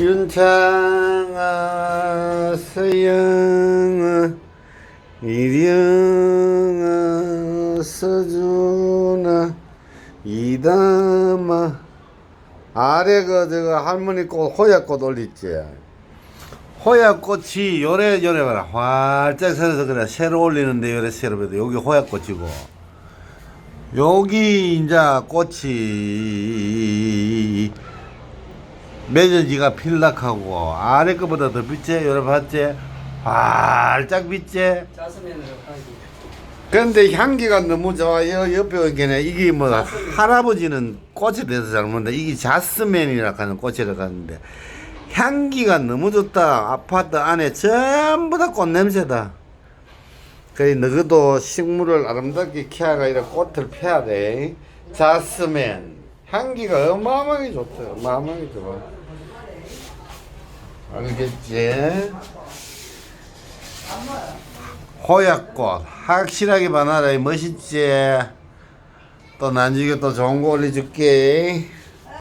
윤창아 서영아 이령아 서준아 이담아 아래 그 저거 할머니 꽃 호야꽃 올리지. 호야꽃이 요래 요래 봐라. 활짝 서서 그래. 새로 올리는데 요래 새로 봐도 여기 호야꽃이고. 여기 이제 꽃이 맺은지가 필락하고 아래 거보다 더 빛에 요래 봤지 활짝 빛지 짜스면으로 하기. 근데 향기가 너무 좋아. 여, 옆에 오기네 이게 뭐 할아버지는 꽃에 대해서 잘 모른다. 이게 자스맨이라 하는 꽃이라 하는데 향기가 너무 좋다. 아파트 안에 전부 다 꽃 냄새다. 그래 너희도 식물을 아름답게 키워가 이런 꽃을 펴야 돼. 자스맨 향기가 어마어마하게 좋다. 어마어마하게 좋아. 알겠지? 호약꽃. 확실하게 봐놔라 멋있지? 또 나중에 또 좋은 거 올려줄게